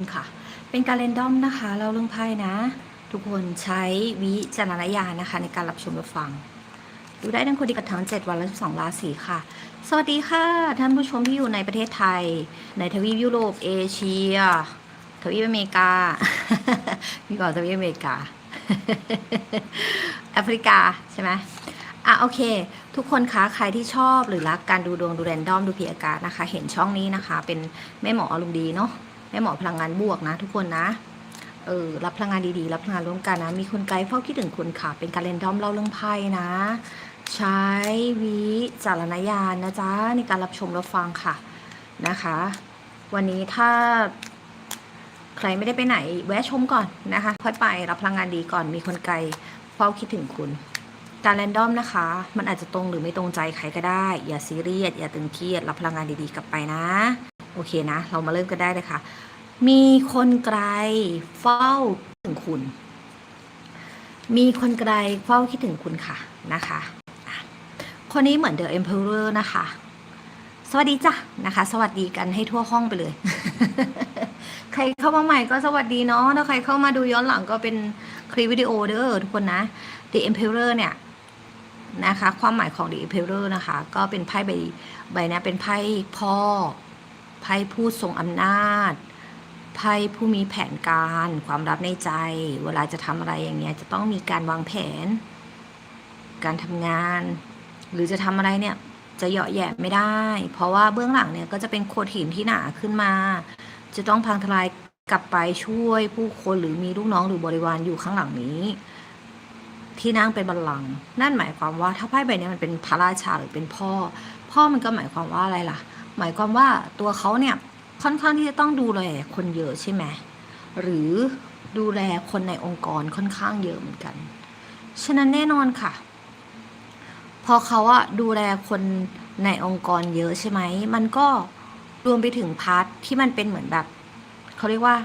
ค่ะ เป็นการเรนดอมนะคะเราเรื่องไพ่นะ ทุกคนใช้วิจารณญาณนะคะ ในการรับชมรับฟัง ดูได้ทั้งคนดีกับทั้ง7 วันและ12ราศีค่ะ สวัสดีค่ะ ท่านผู้ชมที่อยู่ในประเทศไทย ในทวีปยุโรปเอเชีย ทวีปอเมริกา มีก่อนทวีปอเมริกา แอฟริกาใช่ไหมอะโอเค ทุกคนคะใครที่ชอบหรือรักการดูดวงดูแรนดอมดูพีอากาศนะคะ เห็นช่องนี้นะคะ เป็นแม่หมออารมณ์ดีเนาะ แม่หมอพลังงานบวกนะ ทุกคนนะเออรับพลังงานดีๆ รับพลังงานร่วมกันนะ มีคนไกลเฝ้าคิดถึงคุณค่ะ เป็นการเรนดอมเล่าเรื่องไพ่นะ ใช้วิจารณญาณนะจ๊ะ ในการรับชมรับฟังค่ะนะคะ วันนี้ถ้าใครไม่ได้ไปไหน แวะชมก่อนนะคะ ค่อยไปรับพลังงานดีก่อน มีคนไกลเฝ้าคิดถึงคุณ การแรนดอมนะคะ มันอาจจะตรงหรือไม่ตรงใจใครก็ได้ อย่าซีเรียส อย่าตึงเครียด รับพลังงานดีๆกลับไปนะ โอเคนะ เรามาเริ่มกันได้เลยค่ะ มีคนไกลเฝ้าคิดถึงคุณ มีคนไกลเฝ้าคิดถึงคุณค่ะนะคะคนนี้เหมือนเดอะเอ็มเพอเรอร์นะคะ สวัสดีจ้ะนะคะ สวัสดีกันให้ทั่วห้องไปเลย ใครเข้ามาใหม่ก็สวัสดีเนาะถ้าใครเข้ามาดูย้อนหลังก็เป็นคลิปวิดีโอเด้อทุกคนนะ The Emperor เนี่ยนะคะ ความหมายของ The Emperor นะคะ ก็เป็นไพ่ใบใบนี้เป็นไพ่พ่อไพ่ผู้ทรงอำนาจ ไพ่ผู้มีแผนการ ความลับในใจ เวลาจะทำอะไรอย่างเงี้ยจะต้องมีการวางแผน การทำงาน หรือจะทำอะไรเนี่ยจะเหยาะแหยะไม่ได้ เพราะว่าเบื้องหลังเนี่ยก็จะเป็นโขดหินที่หนาขึ้นมา จะต้องพังทลายกลับไปช่วยผู้คนหรือมีลูกน้องหรือบริวารอยู่ข้างหลังนี้ ที่นั่งเป็นบัลลังก์นั่นหมายความว่าถ้าไพ่ใบนี้มันเป็นพระราชาหรือเป็นพ่อ พ่อมันก็หมายความว่าอะไรล่ะ หมายความว่าตัวเขาเนี่ย ค่อนข้างที่จะต้องดูแลคนเยอะใช่ไหมหรือดูแลคนในองค์กรค่อนข้างเยอะเหมือนกัน ฉะนั้นแน่นอนค่ะ พอเขาอะดูแลคนในองค์กรเยอะใช่ไหม มันก็รวมไปถึงพาร์ทที่มันเป็นเหมือนแบบ เขาเรียกว่า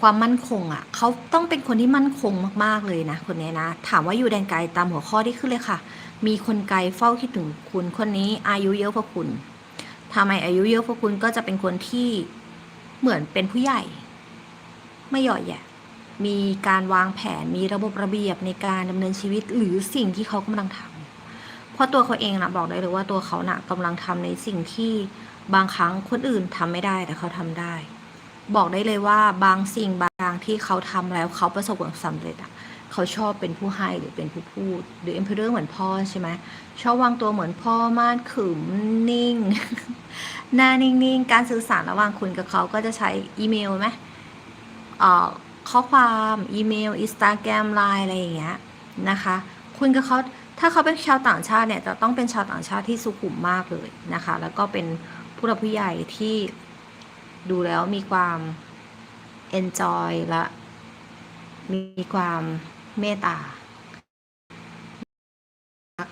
ความมั่นคงอะเขาต้องเป็นคนที่มั่นคงมากๆเลยนะคนนี้นะ ถามว่าอยู่แดนไกลตามหัวข้อที่ขึ้นเลยค่ะ มีคนไกลเฝ้าคิดถึงคุณคนนี้อายุเยอะกว่าคุณ ทำไมอายุเยอะกว่าคุณก็จะเป็นคนที่เหมือนเป็นผู้ใหญ่ ไม่หย่อแยะมีการวางแผนมีระบบระเบียบในการดำเนินชีวิตหรือสิ่งที่เขากำลังทำเพราะตัวเขาเองนะบอกได้เลยว่าตัวเขาหนะ่ะกำลังทำในสิ่งที่บางครั้งคนอื่นทำไม่ได้แต่เขาทำได้ บอกได้เลยว่าบางสิ่งบางอย่างที่เขาทำแล้วเขาประสบความสำเร็จอะ เขาชอบเป็นผู้ให้หรือเป็นผู้พูด หรือเอ็มเพอเรอร์เหมือนพ่อใช่ไหมชอบวางตัวเหมือนพ่อมาดขึมนิ่ง หน้านิ่งๆ การสื่อสารระหว่างคุณกับเขาก็จะใช้อีเมลไหมเอ่อข้อความอีเมลอินสตาแกรมไลน์อะไรอย่างเงี้ยนะคะ คุณกับเขาถ้าเขาเป็นชาวต่างชาติเนี่ยจะต้องเป็นชาวต่างชาติที่สุขุมมากเลยนะคะ แล้วก็เป็นผู้หลักผู้ใหญ่ที่ดูแล้วมีความ enjoy และมีความ เมตตา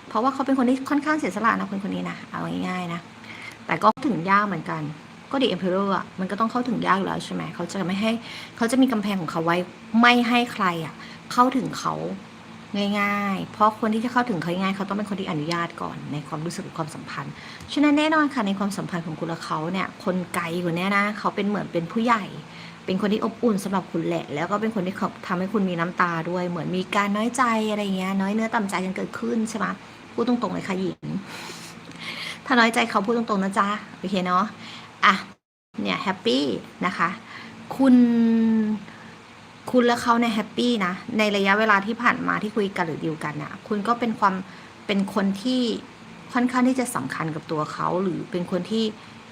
เพราะว่าเขาเป็นคนที่ค่อนข้างเสียสละนะคนคนนี้นะ เอาง่ายๆนะ แต่ก็ถึงยากเหมือนกัน ก็ดีเอ็มเพอเรอร์อะ มันก็ต้องเข้าถึงยากอยู่แล้วใช่ไหม เขาจะไม่ให้ เขาจะมีกำแพงของเขาไว้ ไม่ให้ใครอะ เข้าถึงเขาง่ายๆ เพราะคนที่จะเข้าถึงเขาง่ายๆเขาต้องเป็นคนที่อนุญาตก่อนในความรู้สึกความสัมพันธ์ ฉะนั้นแน่นอนค่ะในความสัมพันธ์ของคุณและเขาเนี่ย คนไกลคนเนี้นะ เขาเป็นเหมือนเป็นผู้ใหญ่ เป็นคนที่อบอุ่นสำหรับคุณแหละ แล้วก็เป็นคนที่เขาทำให้คุณมีน้ำตาด้วย เหมือนมีการน้อยใจอะไรเงี้ย น้อยเนื้อต่ำใจกันเกิดขึ้นใช่ไหมพูดตรงๆเลยค่ะหญิง ถ้าน้อยใจเขาพูดตรงๆนะจ๊ะ โอเคเนาะ อะ เนี่ยแฮปปี้นะคะ คุณคุณและเขาเนี่ยแฮปปี้นะ ในระยะเวลาที่ผ่านมาที่คุยกันหรือดีลกันนะคุณก็เป็นความเป็นคนที่ค่อนข้างที่จะสำคัญกับตัวเขาหรือเป็นคนที่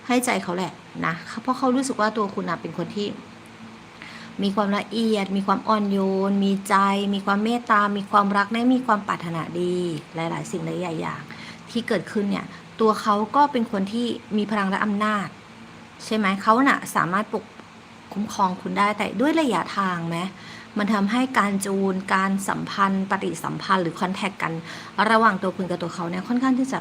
ให้ใจเขาแหละนะเพราะเขารู้สึกว่าตัวคุณนะเป็นคนที่ มีความละเอียด มีความอ่อนโยน มีใจ มีความเมตตา มีความรักและมีความปรารถนาดี หลาย ๆ สิ่งหลายๆอย่างที่เกิดขึ้นเนี่ย ตัวเขาก็เป็นคนที่มีพลังและอำนาจ ใช่ไหมเขาน่ะสามารถปกคุ้มครองคุณได้แต่ด้วยระยะทางไหมมันทำให้การจูน การสัมพันธ์ ปฏิสัมพันธ์หรือคอนแทคกัน ระหว่างตัวคุณกับตัวเขาเนี่ยค่อนข้างที่จะ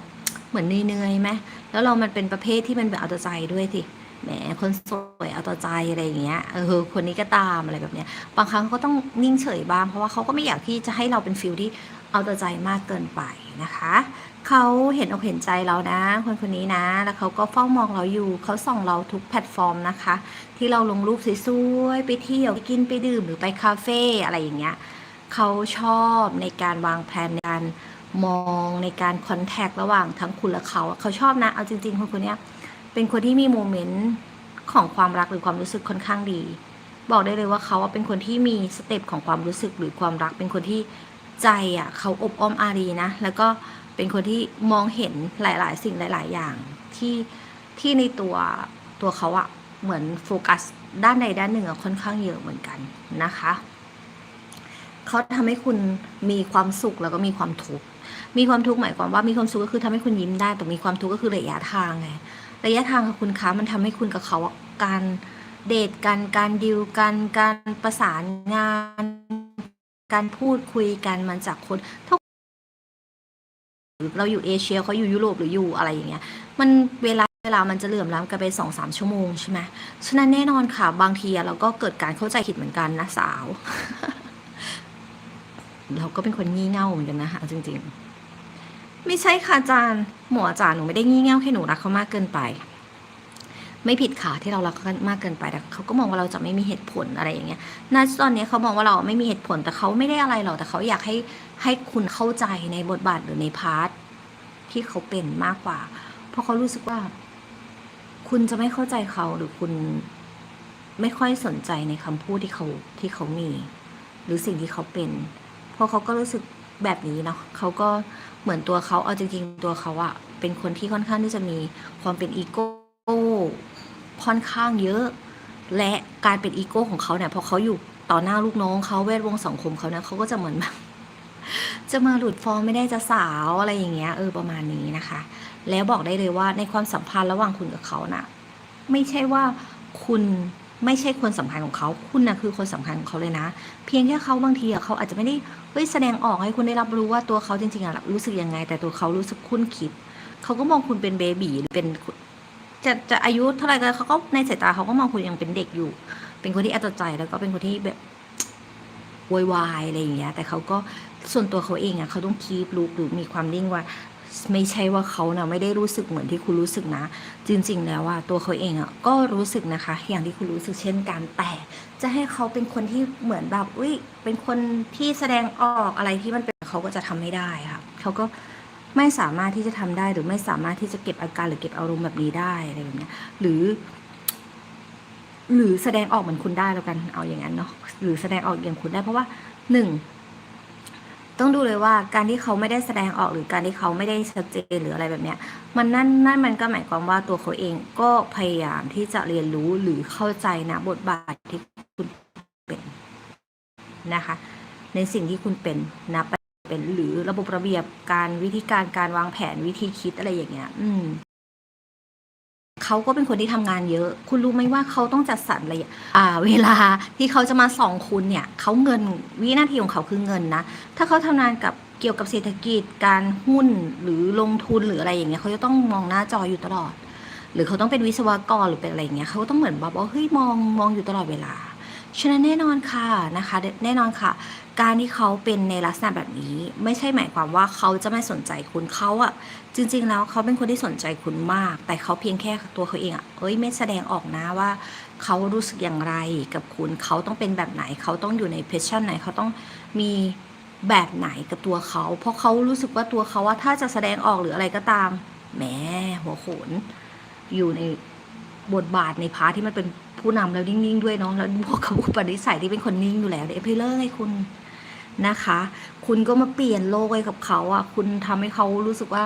เหมือนเหนื่อยๆไหมแล้วเรามันเป็นประเภทที่มันแบบเอาใจด้วยสิ แหมคนสวยเอาต่อใจอะไรอย่างเงี้ยเออคนนี้ก็ตามอะไรแบบเนี้ยบางครั้งเขาก็ต้องนิ่งเฉยบ้างเพราะว่าเขาก็ไม่อยากที่จะให้เราเป็นฟิลที่เอาต่ใจมากเกินไปนะคะเขาเห็นอกเห็นใจเรานะ คนคนนี้นะ แล้วเขาก็เฝ้ามองเราอยู่เขาส่องเราทุกแพลตฟอร์มนะคะ ที่เราลงรูปสวยๆไปเที่ยวไปกินไปดื่มหรือไปคาเฟ่อะไรอย่างเงี้ยเขาชอบในการวางแผนในการมองในการคอนแทคระหว่างทั้งคุณและเขาเขาชอบนะเอาจริงๆคนคนนี้ย เป็นคนที่มีโมเมนต์ของความรักหรือความรู้สึกค่อนข้างดี บอกได้เลยว่าเขาเป็นคนที่มีสเต็ปของความรู้สึกหรือความรัก เป็นคนที่ใจอะเขาอบอ้อมอารีนะ แล้วก็เป็นคนที่มองเห็นหลาย ๆ สิ่งหลาย ๆ อย่างที่ที่ในตัวตัวเขาอะเหมือนโฟกัสด้านใดด้านหนึ่งอะค่อนข้างเยอะเหมือนกันนะคะเขาทำให้คุณมีความสุขแล้วก็มีความทุกข์มีความทุกข์หมายความว่ามีความสุขก็คือทำให้คุณยิ้มได้แต่มีความทุกข์ก็คือระยะทางไง ระยะทางกับคุณคะมันทำให้คุณกับเขาการเดทกันการดิวกันการประสานงาน การพูดคุยกันมันจากคนเท่าเราอยู่เอเชียเขาอยู่ยุโรปหรืออยู่อะไรอย่างเงี้ย มันเวลาเวลามันจะเหลื่อมล้ำกันไปสองสามชั่วโมงใช่ไหมฉะนั้นแน่นอนค่ะ บางทีเราก็เกิดการเข้าใจผิดเหมือนกันนะสาว เราก็เป็นคนงี่เง่าเหมือนกันนะคะจริง ๆ ไม่ใช่ค่ะอาจารย์หมออาจารย์หนูไม่ได้งี่เง่าแค่หนูรักเขามากเกินไป ไม่ผิดค่ะที่เรารักเขามากเกินไปแต่เขาก็มองว่าเราจะไม่มีเหตุผลอะไรอย่างเงี้ยณตอนนี้เขามองว่าเราไม่มีเหตุผลแต่เขาไม่ได้อะไรหรอกแต่เขาอยากให้ให้คุณเข้าใจในบทบาทหรือในพาร์ทที่เขาเป็นมากกว่า เพราะเขารู้สึกว่า คุณจะไม่เข้าใจเขาหรือคุณไม่ค่อยสนใจในคำพูดที่เขาที่เขามี หรือสิ่งที่เขาเป็น เพราะเขาก็รู้สึกแบบนี้เนาะเขาก็ เหมือนตัวเขาเอาจริงๆตัวเขาอะเป็นคนที่ค่อนข้างที่จะมีความเป็นอีโก้ค่อนข้างเยอะ และการเป็นอีโก้ของเขาเนี่ยพอเขาอยู่ต่อหน้าลูกน้องเขาแวดวงสังคมเขาเนี่ยเขาก็จะเหมือนแบบจะมาหลุดฟอร์มไม่ได้จะสาวอะไรอย่างเงี้ยเออประมาณนี้นะคะ แล้วบอกได้เลยว่าในความสัมพันธ์ระหว่างคุณกับเขาน่ะ ไม่ใช่ว่าคุณ ไม่ใช่คนสำคัญของเขา คุณนะคือคนสำคัญของเขาเลยนะ เพียงแค่เขาบางทีอะเขาอาจจะไม่ได้เฮ้ยแสดงออกให้คุณได้รับรู้ว่าตัวเขาจริงๆอะรู้สึกยังไง แต่ตัวเขารู้สึกคุ้นคิด เขาก็มองคุณเป็นเบบีหรือเป็นจะจะอายุเท่าไหร่ก็เขาก็ในสายตาเขาก็มองคุณยังเป็นเด็กอยู่ เป็นคนที่อาแต่ใจแล้วก็เป็นคนที่แบบโวยวายอะไรอย่างเงี้ย แต่เขาก็ส่วนตัวเขาเองอะเขาต้องคีบลูกหรือมีความนิ่งว่า ไม่ใช่ว่าเขานะไม่ได้รู้สึกเหมือนที่คุณรู้สึกนะ จริง ๆ แล้วว่าตัวเขาเองอะก็รู้สึกนะคะ อย่างที่คุณรู้สึกเช่นกันแต่จะให้เขาเป็นคนที่เหมือนแบบอุ้ยเป็นคนที่แสดงออกอะไรที่มันเป็นเขาก็จะทำไม่ได้ค่ะเขาก็ไม่สามารถที่จะทำได้หรือไม่สามารถที่จะเก็บอาการหรือเก็บอารมณ์แบบนี้ได้อะไรแบบนี้หรือ หรือแสดงออกเหมือนคุณได้แล้วกันเอาอย่างนั้นเนาะหรือแสดงออกอย่างคุณได้เพราะว่าหนึ่ง ต้องดูเลยว่าการที่เขาไม่ได้แสดงออกหรือการที่เขาไม่ได้ชัดเจนหรืออะไรแบบเนี้ย มันนั่นนั่นมันก็หมายความว่าตัวเขาเองก็พยายามที่จะเรียนรู้หรือเข้าใจนะบทบาทที่คุณเป็นนะคะ ในสิ่งที่คุณเป็นนะเป็นหรือระบบระเบียบการวิธีการการวางแผนวิธีคิดอะไรอย่างเงี้ย อืม เขาก็เป็นคนที่ทำงานเยอะ คุณรู้ไหมว่าเขาต้องจัดสรรอะไรเวลาที่เขาจะมาส่องคุณเนี่ยเขาเงินวินาทีของเขาคือเงินนะ ถ้าเขาทำงานกับเกี่ยวกับเศรษฐกิจการหุ้นหรือลงทุนหรืออะไรอย่างเงี้ยเขาจะต้องมองหน้าจออยู่ตลอด หรือเขาต้องเป็นวิศวกรหรือเป็นอะไรอย่างเงี้ยเขาก็ต้องเหมือนแบบว่าเฮ้ยมองมองอยู่ตลอดเวลา ฉะนั้นแน่นอนค่ะนะคะ แน่นอนค่ะ การที่เขาเป็นในลักษณะแบบนี้ ไม่ใช่หมายความว่าเขาจะไม่สนใจคุณเขาอะจริง ๆ แล้วเขาเป็นคนที่สนใจคุณมาก แต่เขาเพียงแค่ตัวเขาเองอะเอ้ยไม่แสดงออกนะว่าเขารู้สึกอย่างไรกับคุณเขาต้องเป็นแบบไหน เขาต้องอยู่ในเพชชั่นไหนเขาต้องมีแบบไหนกับตัวเขา เพราะเขารู้สึกว่าตัวเขาว่าถ้าจะแสดงออกหรืออะไรก็ตามแหมหัวโขนอยู่ใน บทบาทในพาร์ทที่มันเป็นผู้นำแล้วนิ่งๆด้วยเนาะแล้วบวกกับอุปนิสัยที่เป็นคนนิ่งอยู่แล้วเอพิเลอร์ไงคุณนะคะ คุณก็มาเปลี่ยนโลกไว้กับเขาอะ คุณทำให้เขารู้สึกว่า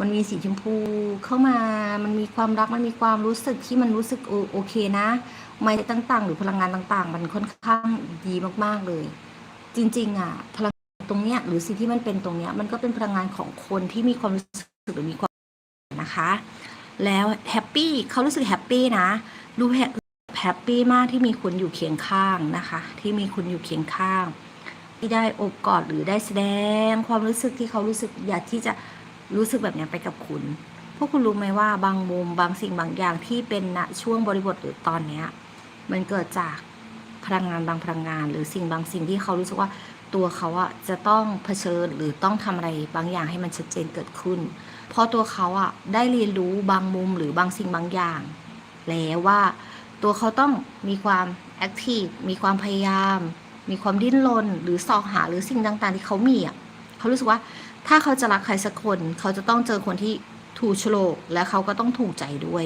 มันมีสีชมพูเข้ามา มันมีความรัก มันมีความรู้สึกที่มันรู้สึกโอโอเคนะไม่ต่าง ๆ หรือพลังงานต่างๆ มันค่อนข้างดีมากๆเลย จริง ๆ อะ พลังตรงเนี้ยหรือสิ่งที่มันเป็นตรงเนี้ยมันก็เป็นพลังงานของคนที่มีความรู้สึกหรือมีความนะคะ แล้วแฮปปี้เขารู้สึกแฮปปี้นะดูแฮปปี้มากที่มีคุณอยู่เคียงข้างนะคะ ที่มีคุณอยู่เคียงข้าง ที่ได้อบกอดหรือได้แสดง ความรู้สึกที่เขารู้สึกอยากที่จะรู้สึกแบบนี้ไปกับคุณ พวกคุณรู้ไหมว่าบางมุมบางสิ่งบางอย่างที่เป็นณช่วงบริบทหรือตอนเนี้ยมันเกิดจากพลังงานบางพลังงาน หรือสิ่งบางสิ่งที่เขารู้สึกว่าตัวเขาอะจะต้องเผชิญหรือต้องทำอะไรบางอย่างให้มันชัดเจนเกิดขึ้น ราะตัวเขาอะได้เรียนรู้บางมุมหรือบางสิ่งบางอย่าง แล้วว่าตัวเขาต้องมีความแอคทีฟมีความพยายาม มีความดิ้นรนหรือสอกหาหรือสิ่งต่าง ๆ ที่เขามีอะเขารู้สึกว่าถ้าเขาจะรักใครสักคนเขาจะต้องเจอคนที่ถูกโฉลกและเขาก็ต้องถูกใจด้วย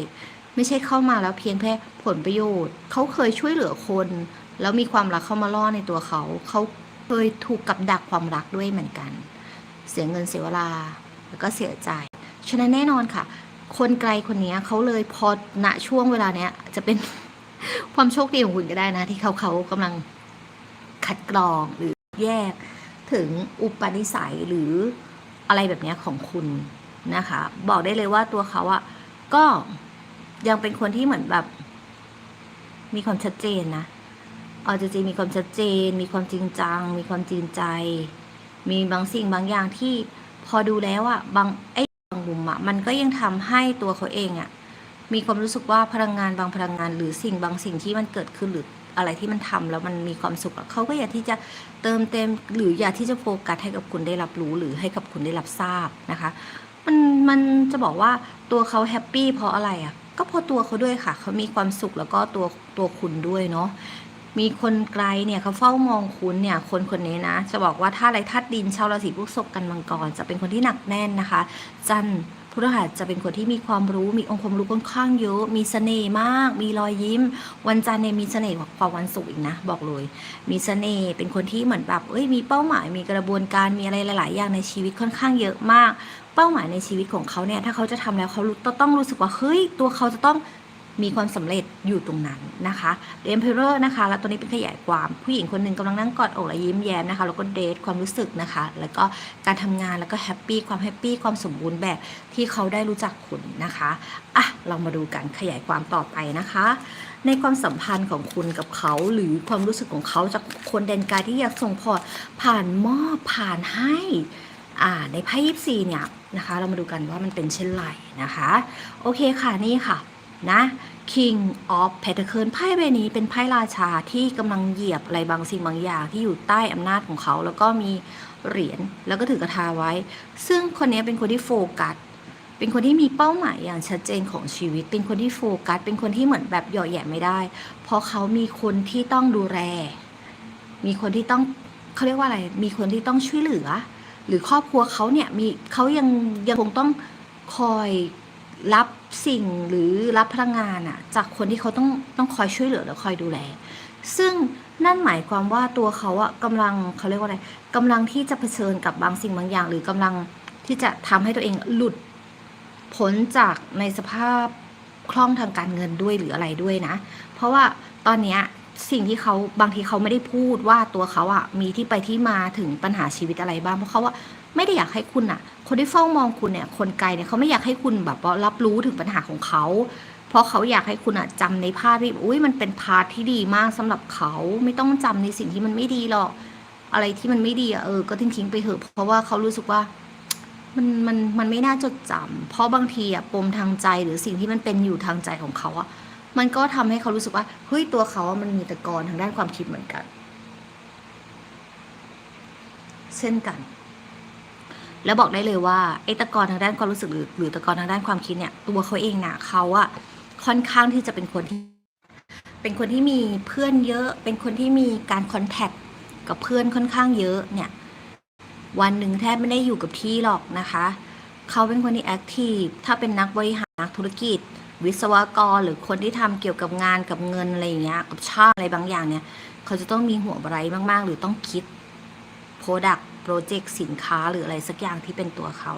ไม่ใช่เข้ามาแล้วเพียงแค่ผลประโยชน์ เขาเคยช่วยเหลือคน แล้วมีความรักเข้ามาล่อในตัวเขา เขาเคยถูกกับดักความรักด้วยเหมือนกัน เสียเงินเสียเวลาแล้วก็เสียใจ ฉะนั้นแน่นอนค่ะ คนไกลคนนี้เขาเลยพอณช่วงเวลาเนี้ย จะเป็นความโชคดีของคุณก็ได้นะ ที่เขาเขากำลังคัดกรองหรือแยกถึงอุปนิสัยหรืออะไรแบบเนี้ยของคุณนะคะ บอกได้เลยว่าตัวเขาอะก็ยังเป็นคนที่เหมือนแบบ มีความชัดเจนนะเอาจริงๆมีความชัดเจน มีความจริงจัง มีความจริงใจ มีบางสิ่งบางอย่างที่พอดูแล้วอะบางไอ มุมอะมันก็ยังทำให้ตัวเขาเองอะมีความรู้สึกว่าพลังงานบางพลังงาน หรือสิ่งบางสิ่งที่มันเกิดขึ้นหรืออะไรที่มันทำแล้วมันมีความสุขเขาก็อยากที่จะเติมเต็มหรืออยากที่จะโฟกัสให้กับคุณได้รับรู้หรือให้กับคุณได้รับทราบนะคะมันมันจะบอกว่าตัวเขาแฮปปี้เพราะอะไรอะก็เพราะตัวเขาด้วยค่ะเขามีความสุขแล้วก็ตัวตัวคุณด้วยเนาะ มีคนไกลเนี่ยเขาเฝ้ามองคุณเนี่ยคนคนนี้นะ จะบอกว่าถ้าอะไรธาตุดินชาวราศีพฤษภกันมังกร จะเป็นคนที่หนักแน่นนะคะ จันทร์พฤหัสจะเป็นคนที่มีความรู้มีองค์ความรู้ค่อนข้างเยอะ มีเสน่ห์มาก มีรอยยิ้ม วันจันทร์เนี่ยมีเสน่ห์กว่าวันศุกร์อีกนะ บอกเลย มีเสน่ห์เป็นคนที่เหมือนแบบเอ้ยมีเป้าหมายมีกระบวนการมีอะไรหลาย ๆ อย่างในชีวิตค่อนข้างเยอะมาก เป้าหมายในชีวิตของเขาเนี่ยถ้าเขาจะทำแล้วเขาต้องรู้สึกว่าเฮ้ยตัวเขาจะต้อง มีความสำเร็จอยู่ตรงนั้นนะคะเดมเพอร์นะคะ แล้วตัวนี้เป็นขยายความผู้หญิงคนหนึ่งกำลังนั่งกอดอกและยิ้มแย้มนะคะ แล้วก็เดทความรู้สึกนะคะ แล้วก็การทำงานแล้วก็แฮปปี้ความแฮปปี้ความสมบูรณ์แบบที่เขาได้รู้จักคุณนะคะอะเรามาดูกันขยายความต่อไปนะคะ ในความสัมพันธ์ของคุณกับเขา หรือความรู้สึกของเขาจากคนแดนไกลที่อยากส่งพอร์ตผ่านมอบผ่านให้อ่าในไพ่ยิปซีเนี่ยนะคะ เรามาดูกันว่ามันเป็นเช่นไรนะคะ โอเคค่ะนี่ค่ะนะ King of Pentacle ไพ่ใบนี้เป็นไพ่ราชาที่กำลังเหยียบอะไรบางสิ่งบางอย่างที่อยู่ใต้อำนาจของเขา แล้วก็มีเหรียญแล้วก็ถือกระทาไว้ ซึ่งคนนี้เป็นคนที่โฟกัสเป็นคนที่มีเป้าหมายอย่างชัดเจนของชีวิต เป็นคนที่โฟกัส เป็นคนที่เหมือนแบบหย่อแหย่ไม่ได้ เพราะเขามีคนที่ต้องดูแล มีคนที่ต้องเขาเรียกว่าอะไร มีคนที่ต้องช่วยเหลือ หรือครอบครัวเขาเนี่ยมีเขายังยังคงต้องคอย รับสิ่งหรือรับพลังงานอะจากคนที่เขาต้องต้องคอยช่วยเหลือและคอยดูแล ซึ่งนั่นหมายความว่าตัวเขาอะกำลังเขาเรียกว่าอะไรกำลังที่จะเผชิญกับบางสิ่งบางอย่าง หรือกำลังที่จะทำให้ตัวเองหลุดพ้นจากในสภาพคล่องทางการเงินด้วยหรืออะไรด้วยนะ เพราะว่าตอนเนี้ยสิ่งที่เขาบางทีเขาไม่ได้พูดว่าตัวเขาอะมีที่ไปที่มาถึงปัญหาชีวิตอะไรบ้างเพราะเขาว่า ไม่ได้อยากให้คุณอะคนที่เฝ้ามองคุณเนี่ย คนไกลเนี่ยเขาไม่อยากให้คุณแบบรับรู้ถึงปัญหาของเขา เพราะเขาอยากให้คุณอะจำในภาพที่อุ้ยมันเป็นพาร์ทที่ดีมากสำหรับเขาไม่ต้องจำในสิ่งที่มันไม่ดีหรอก อะไรที่มันไม่ดีอะเออ ก็ทิ้งทิ้งไปเถอะ เพราะว่าเขารู้สึกว่า มันมันมันไม่น่าจดจำเพราะบางทีอะปมทางใจหรือสิ่งที่มันเป็นอยู่ทางใจของเขาอะมันก็ทำให้เขารู้สึกว่าเฮ้ยตัวเขาอะมันมีตะกอนทางด้านความคิดเหมือนกัน เช่นกัน แล้วบอกได้เลยว่าไอ้ตะกอนทางด้านความรู้สึกหรือหรือตะกอนทางด้านความคิดเนี่ยตัวเขาเองน่ะเขาอะค่อนข้างที่จะเป็นคนที่ เป็นคนที่มีเพื่อนเยอะ เป็นคนที่มีการคอนแทคกับเพื่อนค่อนข้างเยอะเนี่ย วันหนึ่งแทบไม่ได้อยู่กับที่หรอกนะคะเขาเป็นคนที่แอคทีฟถ้าเป็นนักบริหารนักธุรกิจ วิศวกรหรือคนที่ทำเกี่ยวกับงานกับเงินอะไรอย่างเงี้ยกับช่างอะไรบางอย่างเนี่ย เขาจะต้องมีหัวไรมากๆ หรือต้องคิด Product โปรเจกต์สินค้าหรืออะไรสักอย่างที่เป็นตัวเขา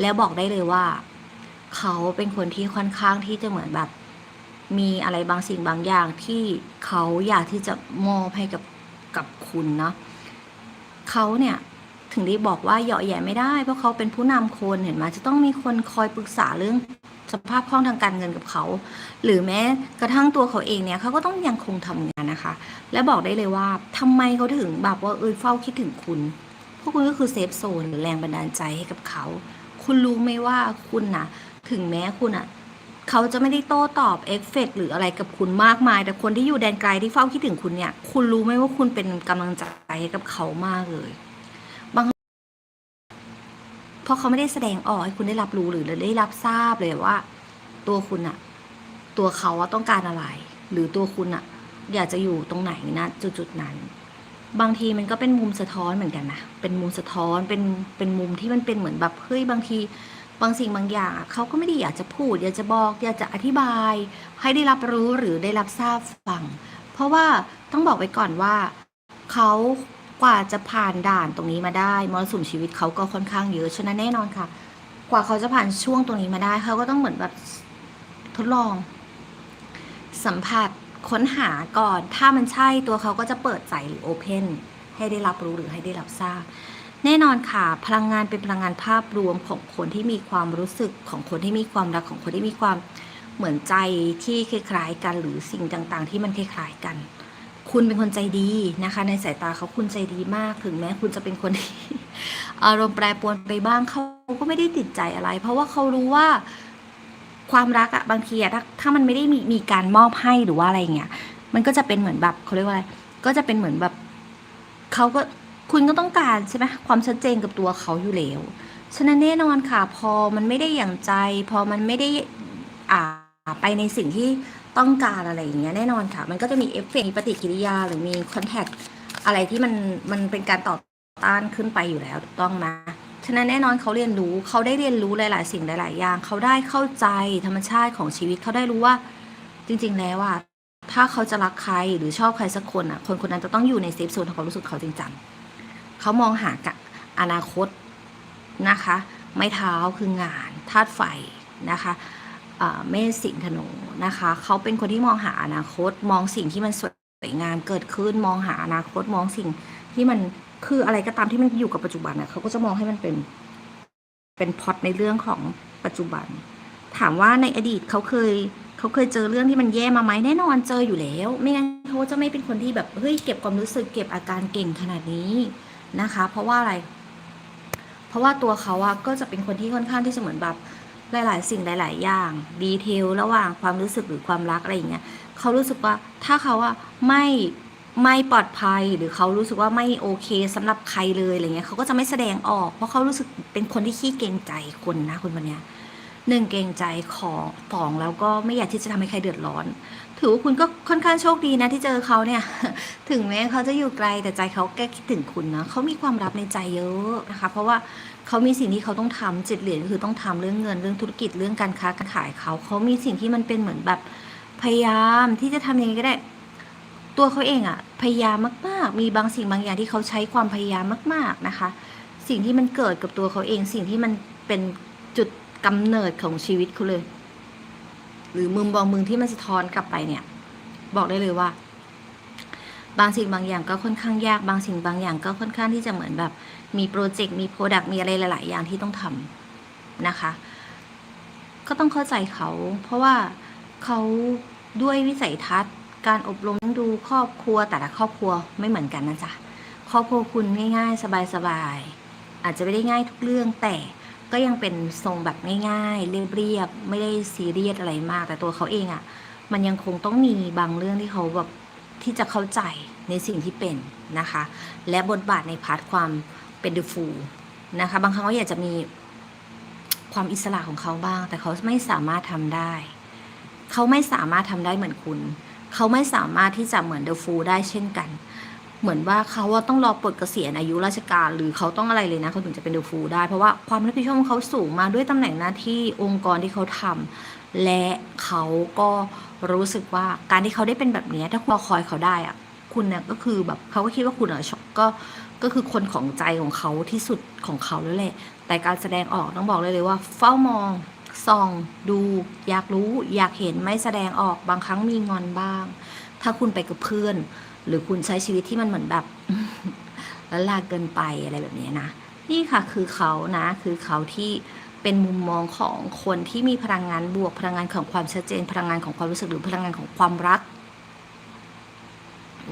แล้วบอกได้เลยว่า เขาเป็นคนที่ค่อนข้างที่จะเหมือนแบบ มีอะไรบางสิ่งบางอย่างที่เขาอยากที่จะมอบให้กับกับคุณเนาะเขาเนี่ยถึงได้บอกว่าเหยาะแย่ไม่ได้ เพราะเขาเป็นผู้นำคนเห็นไหมจะต้องมีคนคอยปรึกษาเรื่อง สภาพคล่องทางการเงินกับเขา หรือแม้กระทั่งตัวเขาเองเนี่ยเขาก็ต้องยังคงทำงานนะคะ และบอกได้เลยว่าทำไมเขาถึงแบบว่าเออเฝ้าคิดถึงคุณพวกคุณก็คือเซฟโซนหรือแรงบันดาลใจให้กับเขา คุณรู้ไหมว่าคุณนะถึงแม้คุณอะเขาจะไม่ได้โต้ตอบเอฟเฟกต์หรืออะไรกับคุณมากมาย แต่คนที่อยู่แดนไกลที่เฝ้าคิดถึงคุณเนี่ย คุณรู้ไหมว่าคุณเป็นกำลังใจให้กับเขามากเลย เพราะเขาไม่ได้แสดงออกให้คุณได้รับรู้หรือได้รับทราบเลยว่า ตัวคุณอะตัวเขาอะต้องการอะไร หรือตัวคุณอะอยากจะอยู่ตรงไหนนะจุดๆนั้น บางทีมันก็เป็นมุมสะท้อนเหมือนกันนะเป็นมุมสะท้อนเป็นเป็นมุมที่มันเป็นเหมือนแบบเฮ้ยบางทีบางสิ่งบางอย่างอะเขาก็ไม่ได้อยากจะพูด อยากจะบอก อยากจะอธิบาย ให้ได้รับรู้หรือได้รับทราบฟัง เพราะว่าต้องบอกไว้ก่อนว่าเขา กว่าจะผ่านด่านตรงนี้มาได้มรสุมชีวิตเขาก็ค่อนข้างเยอะฉะนั้นแน่นอนค่ะ กว่าเขาจะผ่านช่วงตรงนี้มาได้เขาก็ต้องเหมือนแบบทดลอง สัมผัสค้นหาก่อน ถ้ามันใช่ตัวเขาก็จะเปิดใจหรือโอเพนให้ได้รับรู้หรือให้ได้รับทราบ แน่นอนค่ะ พลังงานเป็นพลังงานภาพรวมของคนที่มีความรู้สึกของคนที่มีความรักของคนที่มีความเหมือนใจที่คล้ายๆกันหรือสิ่งต่างๆ ที่มันคล้ายๆกัน คุณเป็นคนใจดีนะคะ ในสายตาเขาคุณใจดีมากถึงแม้คุณจะเป็นคนที่อารมณ์แปรปรวนไปบ้างเขาก็ไม่ได้ติดใจอะไร เพราะว่าเขารู้ว่าความรักอะบางทีอะถ้าถ้ามันไม่ได้มีมีการมอบให้หรือว่าอะไรเงี้ยมันก็จะเป็นเหมือนแบบเขาเรียกว่าอะไรก็จะเป็นเหมือนแบบเขาก็คุณก็ต้องการใช่ไหมความชัดเจนกับตัวเขาอยู่แล้วฉะนั้นแน่นอนค่ะ พอมันไม่ได้อย่างใจ พอมันไม่ได้อ่าไปในสิ่งที่ ต้องการอะไรอย่างเงี้ยแน่นอนค่ะ มันก็จะมีเอฟเฟกต์มีปฏิกิริยาหรือมีคอนแทคอะไรที่มันมันเป็นการต่อต้านขึ้นไปอยู่แล้วถูกต้องไหมฉะนั้นแน่นอนเขาเรียนรู้เขาได้เรียนรู้หลาย ๆ สิ่งหลาย ๆ อย่าง เขาได้เข้าใจธรรมชาติของชีวิตเขาได้รู้ว่า จริง ๆ แล้วอะถ้าเขาจะรักใครหรือชอบใครสักคนอะ คนคนนั้นจะต้องอยู่ในเซฟโซนของความรู้สึกเขาจริงจังเขามองหากอนาคตนะคะ ไม้เท้าคืองานธาตุไฟนะคะ เมษสิงห์ธนูนะคะเขาเป็นคนที่มองหาอนาคตมองสิ่งที่มันสวยงามเกิดขึ้นมองหาอนาคตมองสิ่งที่มันคืออะไรก็ตามที่มันอยู่กับปัจจุบันนะเขาก็จะมองให้มันเป็น เป็นพอตในเรื่องของปัจจุบัน ถามว่าในอดีตเขาเคยเขาเคยเจอเรื่องที่มันแย่มาไหมแน่นอนเจออยู่แล้ว ไม่งั้นเขาจะไม่เป็นคนที่แบบเฮ้ยเก็บความรู้สึกเก็บอาการเก่งขนาดนี้นะคะ เพราะว่าอะไร เพราะว่าตัวเขาอะก็จะเป็นคนที่ค่อนข้างที่จะเหมือนแบบ หลายๆ สิ่งหลาย ๆ อย่างดีเทลระหว่างความรู้สึกหรือความรักอะไรอย่างเงี้ยเขารู้สึกว่าถ้าเขาอะไม่ไม่ปลอดภัยหรือเขารู้สึกว่าไม่โอเคสำหรับใครเลยอะไรเงี้ยเขาก็จะไม่แสดงออก เพราะเขารู้สึกเป็นคนที่ขี้เกรงใจคนนะคนคนเนี้ยหนึ่งเกรงใจของสองแล้วก็ไม่อยากที่จะทำให้ใครเดือดร้อน ถือว่าคุณก็ค่อนข้างโชคดีนะที่เจอเขาเนี่ย ถึงแม้เขาจะอยู่ไกลแต่ใจเขาแก้คิดถึงคุณนะเขามีความลับในใจเยอะนะคะ เพราะว่าเขามีสิ่งที่เขาต้องทำเจ็ดเหรียญคือต้องทำเรื่องเงินเรื่องธุรกิจเรื่องการค้าการขายเขาเขามีสิ่งที่มันเป็นเหมือนแบบพยายามที่จะทำยังไงก็ได้ ตัวเขาเองอะพยายามมาก ๆ มีบางสิ่งบางอย่างที่เขาใช้ความพยายามมาก ๆนะคะ สิ่งที่มันเกิดกับตัวเขาเอง สิ่งที่มันเป็นจุดกำเนิดของชีวิตเขาเลย หรือมุมมองมึงที่มันสะท้อนกลับไปเนี่ย บอกได้เลยว่า บางสิ่งบางอย่างก็ค่อนข้างยากบางสิ่งบางอย่างก็ค่อนข้างที่จะเหมือนแบบ มีโปรเจกต์มีโปรดักต์มีอะไรหลาย ๆ อย่างที่ต้องทำนะคะ ก็ต้องเข้าใจเขา เพราะว่าเขาด้วยวิสัยทัศน์ การอบรมดูครอบครัวแต่ละครอบครัวไม่เหมือนกันนะจ๊ะครอบครัวคุณง่าย ๆ สบายๆอาจจะไม่ได้ง่ายทุกเรื่องแต่ ก็ยังเป็นทรงแบบง่ายๆ เรียบๆไม่ได้ซีเรียสอะไรมาก แต่ตัวเขาเองอะ่ะ มันยังคงต้องมีบางเรื่องที่เขาแบบที่จะเข้าใจในสิ่งที่เป็นนะคะ และบทบาทในพาร์ทความเป็นเดอะฟูนะคะ บางครั้งเขาอยากจะมีความอิสระของเขาบ้าง แต่เขาไม่สามารถทำได้ เขาไม่สามารถทำได้เหมือนคุณ เขาไม่สามารถที่จะเหมือนเดอะฟูได้เช่นกัน เหมือนว่าเขาว่าต้องรอปลดเกษียณอายุราชการหรือเขาต้องอะไรเลยนะเขาถึงจะเป็นเดอะฟูได้เพราะว่าความรับผิดชอบของเขาสูงมาด้วยตำแหน่งหน้าที่องค์กรที่เขาทำและเขาก็รู้สึกว่าการที่เขาได้เป็นแบบนี้ถ้าคุณรอคอยเขาได้อะคุณเนี่ยก็คือแบบเขาก็คิดว่าคุณอะชอบก็ก็คือคนของใจของเขาที่สุดของเขาแล้วแหละแต่การแสดงออกต้องบอกเลยเลยว่า เฝ้ามองส่องดูอยากรู้อยากเห็นไม่แสดงออกบางครั้งมีงอนบ้าง ถ้าคุณไปกับเพื่อน หรือคุณใช้ชีวิตที่มันเหมือนแบบละลาเกินไปอะไรแบบนี้นะ นี่ค่ะคือเขานะ คือเขาที่เป็นมุมมองของคนที่มีพลังงานบวกพลังงานของความชัดเจน พลังงานของความรู้สึกหรือพลังงานของความรัก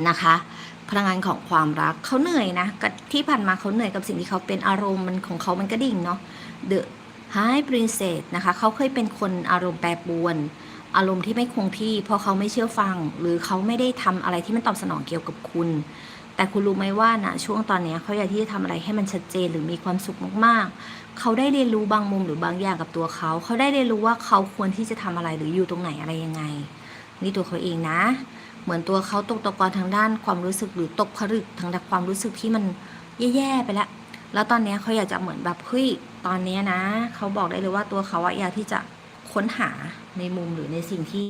นะคะ พลังงานของความรักเขาเหนื่อยนะที่ผ่านมาเขาเหนื่อยกับสิ่งที่เขาเป็นอารมณ์มันของเขามันก็ดิ่งเนาะเดอะ Hi Princess นะคะเขาเคยเป็นคนอารมณ์แปรปรวน อารมณ์ที่ไม่คงที่ เพราะเขาไม่เชื่อฟัง หรือเขาไม่ได้ทำอะไรที่มันตอบสนองเกี่ยวกับคุณ แต่คุณรู้ไหมว่านะช่วงตอนนี้เขาอยากที่จะทำอะไรให้มันชัดเจนหรือมีความสุขมากๆ เขาได้เรียนรู้บางมุมหรือบางอย่างกับตัวเขา เขาได้เรียนรู้ว่าเขาควรที่จะทำอะไรหรืออยู่ตรงไหนอะไรยังไง นี่ตัวเขาเองนะ เหมือนตัวเขาตกตะกอนทางด้านความรู้สึกหรือตกผลึกทางด้านความรู้สึกที่มันแย่ๆไปแล้วแล้วตอนนี้เขาอยากจะเหมือนแบบเฮ้ย ตอนนี้นะ เขาบอกได้เลยว่าตัวเขาอะอยากที่จะค้นหาในมุมหรือในสิ่งที่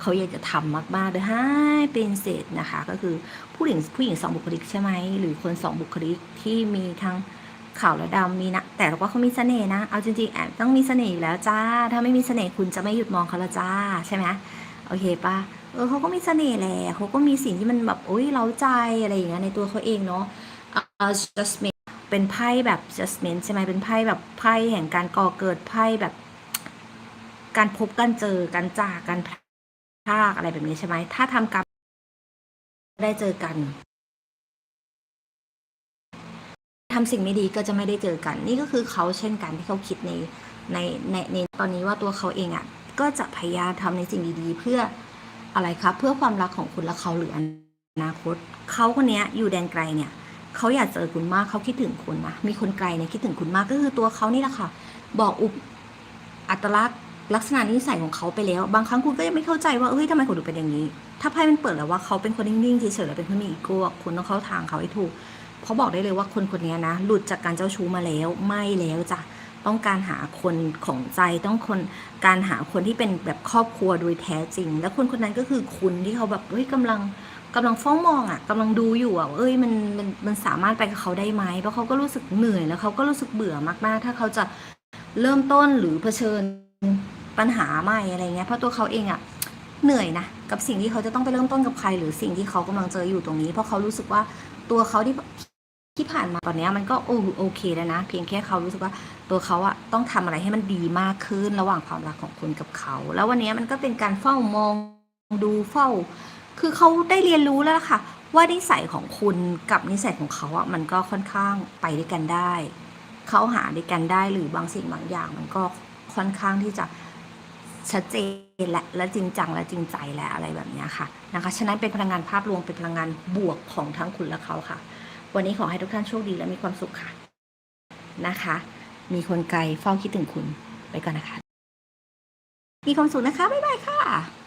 เขาอยากจะทำมากๆเลยให้เป็นเศษนะคะ ก็คือผู้หญิงผู้หญิงสองบุคลิกใช่ไหมหรือคนสองบุคลิกที่มีทั้งขาวและดำมีนะ แต่ว่าเขามีเสน่ห์นะ เอาจริงๆแอบต้องมีเสน่ห์อยู่แล้วจ้า ถ้าไม่มีเสน่ห์คุณจะไม่หยุดมองเขาละจ้าใช่ไหมโอเคปะเออเขาก็มีเสน่ห์แหละเขาก็มีสิ่งที่มันแบบโอ้ยเร้าใจอะไรอย่างเงี้ยในตัวเขาเองเนาะ adjustment เป็นไพ่แบบ justment ใช่ไหมเป็นไพ่แบบไพ่แห่งการก่อเกิดไพ่แบบ การพบกันเจอกันจากกันพลากอะไรแบบนี้ใช่ไหมถ้าทำกรรมได้เจอกันทำสิ่งไม่ดีก็จะไม่ได้เจอกัน นี่ก็คือเขาเช่นกันที่เขาคิดในในในในตอนนี้ว่าตัวเขาเองอะ่ะ ก็จะพยายามทำในสิ่งดีๆ เพื่ออะไรครับ เพื่อความรักของคุณและเขาหรืออนาคตเขาคนนี้อยู่แดนไกลเนี่ย เขาอยากเจอคุณมากเขาคิดถึงคุณนะมีคนไกลเนี่ยคิดถึงคุณมากก็คือตัวเขานี่แหละค่ะ บอกอุปอัตลักษณ์ลักษณะนิสัยของเขาไปแล้ว บางครั้งคุณก็ยังไม่เข้าใจว่าเฮ้ยทำไมเขาดูเป็นอย่างนี้ ถ้าไพ่มันเปิดแล้วว่าเขาเป็นคนนิ่งๆเฉยๆแล้วเป็นคนมีอีโก้คุณต้องเข้าทางเขาให้ถูกเพราะบอกได้เลยว่าคนคนนี้นะ หลุดจากการเจ้าชู้มาแล้วไม่แล้วจ้ะต้องการหาคนของใจต้องคนการหาคนที่เป็นแบบครอบครัวโดยแท้จริง แล้วคนคนนั้นก็คือคุณที่เขาแบบเฮ้ยกำลัง กำลังเฝ้ามองอะกำลังดูอยู่อะว่าเอ้ยมันมันมันสามารถไปกับเขาได้ไหมเพราะเขาก็รู้สึกเหนื่อยแล้วเขาก็รู้สึกเบื่อมากๆ ถ้าเขาจะเริ่มต้นหรือเผชิญปัญหาใหม่อะไรเงี้ยเพราะตัวเขาเองอะเหนื่อยนะกับสิ่งที่เขาจะต้องไปเริ่มต้นกับใคร หรือสิ่งที่เขากำลังเจออยู่ตรงนี้ เพราะเขารู้สึกว่าตัวเขาที่ที่ผ่านมาตอนนี้มันก็โอโอเคแล้วนะ เพียงแค่เขารู้สึกว่าตัวเขาอะต้องทำอะไรให้มันดีมากขึ้นระหว่างความรักของคุณกับเขา แล้ววันนี้มันก็เป็นการเฝ้ามองดูเฝ้า คือเขาได้เรียนรู้แล้วค่ะ ว่านิสัยของคุณกับนิสัยของเขาอะมันก็ค่อนข้างไปด้วยกันได้ เขาหาด้วยกันได้หรือบางสิ่งบางอย่าง มันก็ค่อนข้างที่จะชัดเจนและและจริงจังและจริงใจและอะไรแบบนี้ค่ะนะคะฉะนั้นเป็นพลังงานภาพรวมเป็นพลังงานบวกของทั้งคุณและเขาค่ะ วันนี้ขอให้ทุกท่านโชคดีและมีความสุขค่ะนะคะ มีคนไกลเฝ้าคิดถึงคุณไปก่อนนะคะ มีความสุขนะคะ บ๊ายบายค่ะ